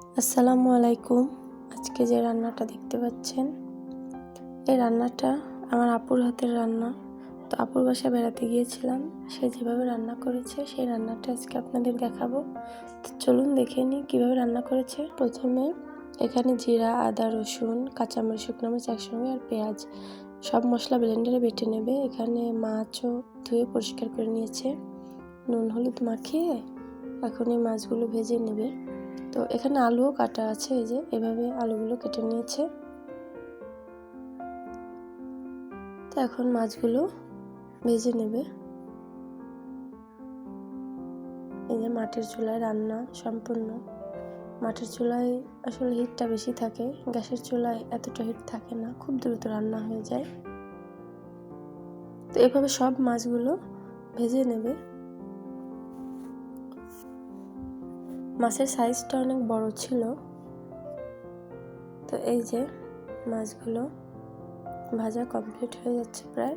আসসালামু আলাইকুম। আজকে যে রান্নাটা দেখতে পাচ্ছেন, এই রান্নাটা আমার আপুর হাতের রান্না। তো আপুর বাসায় বেড়াতে গিয়েছিলাম, সে যেভাবে রান্না করেছে, সেই রান্নাটা আজকে আপনাদের দেখাবো। তো চলুন দেখে নিই কীভাবে রান্না করেছে। প্রথমে এখানে জিরা, আদা, রসুন, কাঁচামরিচ, শুকনো মরিচ একসঙ্গে আর পেঁয়াজ সব মশলা ব্লেন্ডারে বেটে নেবে। এখানে মাছও ধুয়ে পরিষ্কার করে নিয়েছে। নুন, হলুদ মাখিয়ে এখন এই মাছগুলো ভেজে নেবে। তো এখানে আলুও কাটা আছে, এই যে এভাবে আলুগুলো কেটে নিয়েছে। তো এখন মাছগুলো ভেজে নেবে। এই যে মাটির চুলায় রান্না সম্পূর্ণ। মাটির চুলায় আসলে হিটটা বেশি থাকে, গ্যাসের চুলায় এতটা হিট থাকে না, খুব দ্রুত রান্না হয়ে যায়। তো এভাবে সব মাছগুলো ভেজে নেবে। মাছের সাইজটা অনেক বড় ছিল। তো এই যে মাছগুলো ভাজা কমপ্লিট হয়ে যাচ্ছে প্রায়।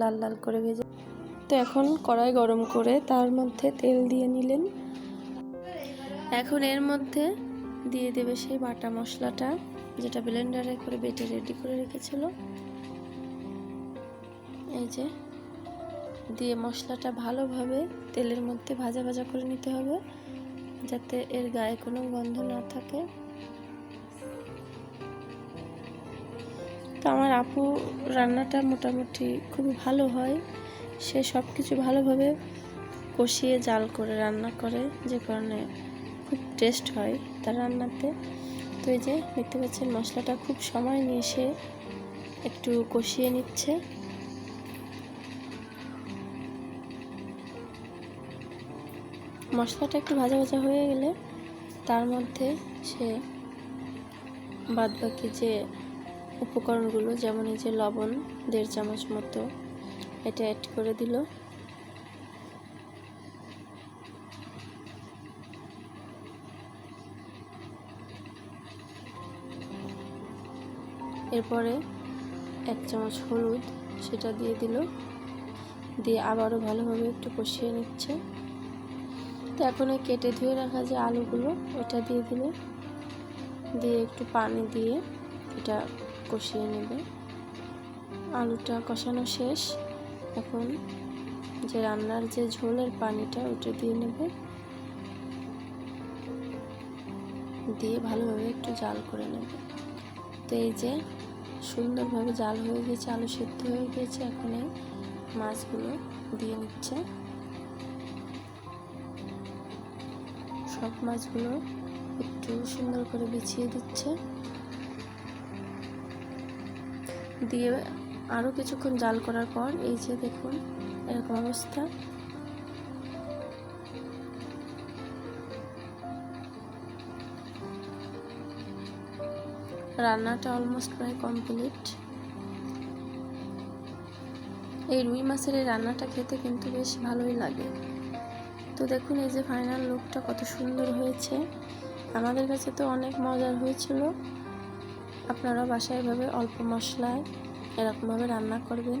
লাল লাল করে ভেজে তো এখন কড়াই গরম করে তার মধ্যে তেল দিয়ে নিলেন। এখন এর মধ্যে দিয়ে দেবে সেই বাটা মশলাটা, যেটা ব্লেন্ডারে করে বেটে রেডি করে রেখেছিল। এই যে দিয়ে মশলাটা ভালোভাবে তেলের মধ্যে ভাজা ভাজা করে নিতে হবে, যাতে এর গায়ে কোনো গন্ধ না থাকে। তো আমার আপু রান্নাটা মোটামুটি খুবই ভালো হয়। সে সব কিছু ভালোভাবে কষিয়ে জাল করে রান্না করে, যে কারণে খুব টেস্ট হয় তার রান্নাতে। তো এই যে দেখতে পাচ্ছেন মশলাটা খুব সময় নিয়ে সে একটু কষিয়ে নিচ্ছে। মশলাটা একটু ভাজা ভাজা হয়ে গেলে তার মধ্যে সে বাদ বাকি যে উপকরণগুলো, যেমন এই যে লবণ, দেড় চামচ মতো এটা অ্যাড করে দিল। এরপরে এক চামচ হলুদ সেটা দিয়ে দিল। দিয়ে আবারও ভালোভাবে একটু কষিয়ে নিচ্ছে। তো এখন ওই কেটে ধুয়ে রাখা যে আলুগুলো ওটা দিয়ে দিলে, দিয়ে একটু পানি দিয়ে এটা কষিয়ে নেবে। আলুটা কষানো শেষ। এখন যে রান্নার যে ঝোলের পানিটা ওটা দিয়ে নেবে। দিয়ে ভালোভাবে একটু জাল করে নেবে। তো এই যে সুন্দরভাবে জাল হয়ে গেছে, আলু সেদ্ধ হয়ে গেছে, এখন মাছগুলো দিয়ে নিচ্ছে। সব মাছগুলো একটু সুন্দর করে বিছিয়ে দিচ্ছে। দিয়ে আরও কিছুক্ষণ জাল করার পর এই যে দেখুন এরকম অবস্থা। রান্নাটা অলমোস্ট প্রায় কমপ্লিট এই রুই মাছের এই রান্নাটা খেতে কিন্তু বেশ ভালোই লাগে। তো দেখুন, এই যে ফাইনাল লুকটা কত সুন্দর হয়েছে। আমাদের কাছে তো অনেক মজার হয়েছিল। আপনারা বাসায় এভাবে অল্প মশলায় এরকমভাবে রান্না করবেন।